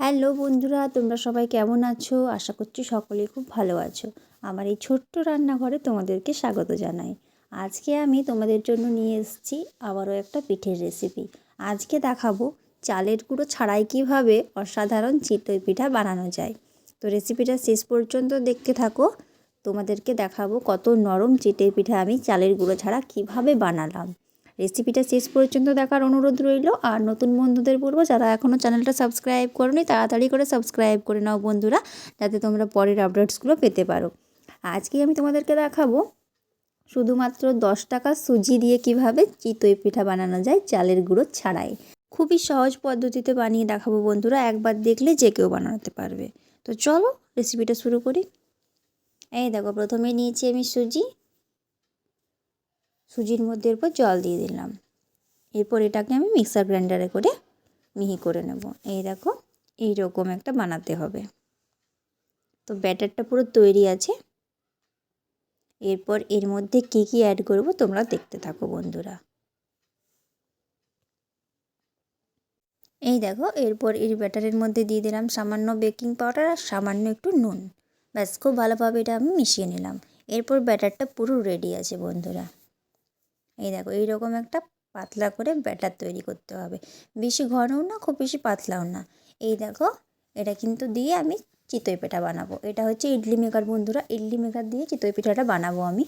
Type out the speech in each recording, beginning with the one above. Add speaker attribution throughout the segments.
Speaker 1: Hello বন্ধুরা, তোমরা সবাই কেমন আছো? আশা করছি সকলেই খুব ভালো আছো। আমার এই ছোট্ট রান্নাঘরে তোমাদেরকে স্বাগত জানাই। আজকে আমি তোমাদের জন্য নিয়ে এসেছি আবারও একটা পিঠের রেসিপি আজকে দেখাবো চালের গুঁড়ো ছাড়াই কীভাবে অসাধারণ চিতই পিঠা বানানো যায়। তো রেসিপিটা শেষ পর্যন্ত দেখতে থাকো। তোমাদেরকে দেখাবো কত নরম চিতই পিঠা আমি চালের গুঁড়ো ছাড়া কীভাবে বানালাম। রেসিপিটা শেষ পর্যন্ত দেখার অনুরোধ রইল। আর নতুন বন্ধুদের বলব, যারা এখনও চ্যানেলটা সাবস্ক্রাইব করনি, তাড়াতাড়ি করে সাবস্ক্রাইব করে নাও বন্ধুরা, যাতে তোমরা পরের আপডেটসগুলো পেতে পারো। আজকে আমি তোমাদেরকে দেখাবো শুধুমাত্র দশ টাকা সুজি দিয়ে কীভাবে চিতই পিঠা বানানো যায় চালের গুঁড়ো ছাড়াই। খুবই সহজ পদ্ধতিতে বানিয়ে দেখাবো বন্ধুরা, একবার দেখলে যে কেউ বানাতে পারবে। তো চলো রেসিপিটা শুরু করি। এই দেখো, প্রথমে নিয়েছি আমি সুজি। সুজির মধ্যে এরপর জল দিয়ে দিলাম। এরপর এটাকে আমি মিক্সার গ্রাইন্ডারে করে মিহি করে নেব। এই দেখো এই রকম একটা বানাতে হবে। তো ব্যাটারটা পুরো তৈরি আছে। এরপর এর মধ্যে কী কী অ্যাড করব তোমরা দেখতে থাকো বন্ধুরা। এই দেখো, এরপর এর ব্যাটারের মধ্যে দিয়ে দিলাম সামান্য বেকিং পাউডার আর সামান্য একটু নুন। ব্যাস, খুব ভালোভাবে এটা আমি মিশিয়ে নিলাম। এরপর ব্যাটারটা পুরো রেডি আছে বন্ধুরা। এই দেখো, এইরকম একটা পাতলা করে ব্যাটার তৈরি করতে হবে। বেশি ঘনও না, খুব বেশি পাতলাও না। এই দেখো, এটা কিন্তু দিয়ে আমি চিতই পিঠা বানাবো। এটা হচ্ছে ইডলি মেকার, বন্ধুরা। ইডলি মেকার দিয়ে চিতই পিঠাটা বানাবো আমি।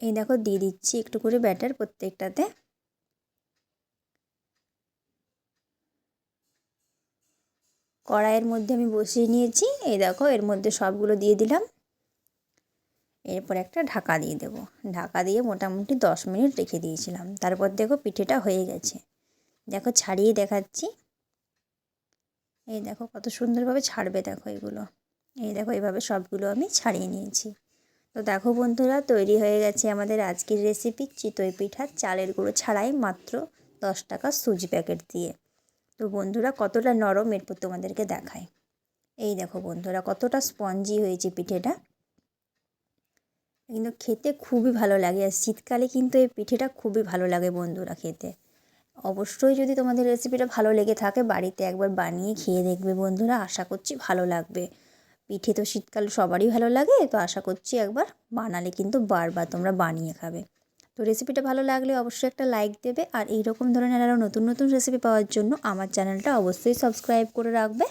Speaker 1: এই দেখো, দিয়ে দিচ্ছি একটু করে ব্যাটার প্রত্যেকটাতে। কড়াইয়ের মধ্যে আমি বসিয়ে নিয়েছি। এই দেখো, এর মধ্যে সবগুলো দিয়ে দিলাম। এরপর একটা ঢাকা দিয়ে দেব। ঢাকা দিয়ে মোটামুটি দশ মিনিট রেখে দিয়েছিলাম। তারপর দেখো পিঠেটা হয়ে গেছে। দেখো ছাড়িয়ে দেখাচ্ছি। এই দেখো কত সুন্দরভাবে ছাড়বে দেখো এগুলো। এই দেখো এইভাবে সবগুলো আমি ছাড়িয়ে নিয়েছি। তো দেখো বন্ধুরা, তৈরি হয়ে গেছে আমাদের আজকের রেসিপি চিতই পিঠা চালের গুঁড়ো ছাড়াই মাত্র দশ টাকা সুজি প্যাকেট দিয়ে। তো বন্ধুরা, কতটা নরম এরপর তোমাদেরকে দেখায় এই দেখো বন্ধুরা, কতটা স্পঞ্জি হয়েছে পিঠেটা। কিন্তু খেতে খুবই ভালো লাগে। আর শীতকালে কিন্তু এই পিঠেটা খুবই ভালো লাগে বন্ধুরা খেতে। অবশ্যই যদি তোমাদের রেসিপিটা ভালো লেগে থাকে, বাড়িতে একবার বানিয়ে খেয়ে দেখবে বন্ধুরা। আশা করছি ভালো লাগবে। পিঠে তো শীতকাল সবারই ভালো লাগে, তো আশা করছি একবার বানালে কিন্তু বারবার তোমরা বানিয়ে খাবে। তো রেসিপিটা ভালো লাগলে অবশ্যই একটা লাইক দেবে আর এই রকম ধরনের আরও নতুন নতুন রেসিপি পাওয়ার জন্য আমার চ্যানেলটা অবশ্যই সাবস্ক্রাইব করে রাখবে।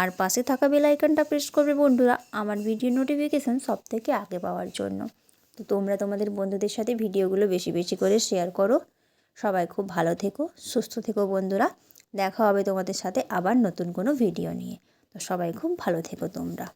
Speaker 1: আর পাশে থাকা বেল আইকনটা প্রেস করবে বন্ধুরা আমার ভিডিও নোটিফিকেশান সব থেকে আগে পাওয়ার জন্য। তো তোমরা তোমাদের বন্ধুদের সাথে ভিডিওগুলো বেশি বেশি করে শেয়ার করো। সবাই খুব ভালো থেকো, সুস্থ থেকো বন্ধুরা। দেখা হবে তোমাদের সাথে আবার নতুন কোনো ভিডিও নিয়ে। তো সবাই খুব ভালো থেকো তোমরা।